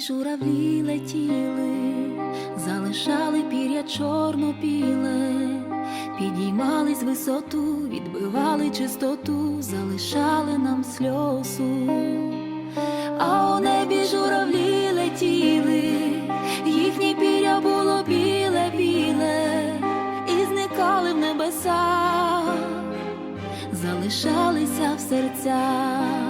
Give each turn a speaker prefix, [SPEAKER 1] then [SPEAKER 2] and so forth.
[SPEAKER 1] журавлі летіли, залишали пір'я чорно-біле, підіймались висоту, відбивали чистоту, залишали нам сльозу. А у небі журавлі летіли, їхні пір'я було біле-біле, і зникали в небесах, залишалися в серцях,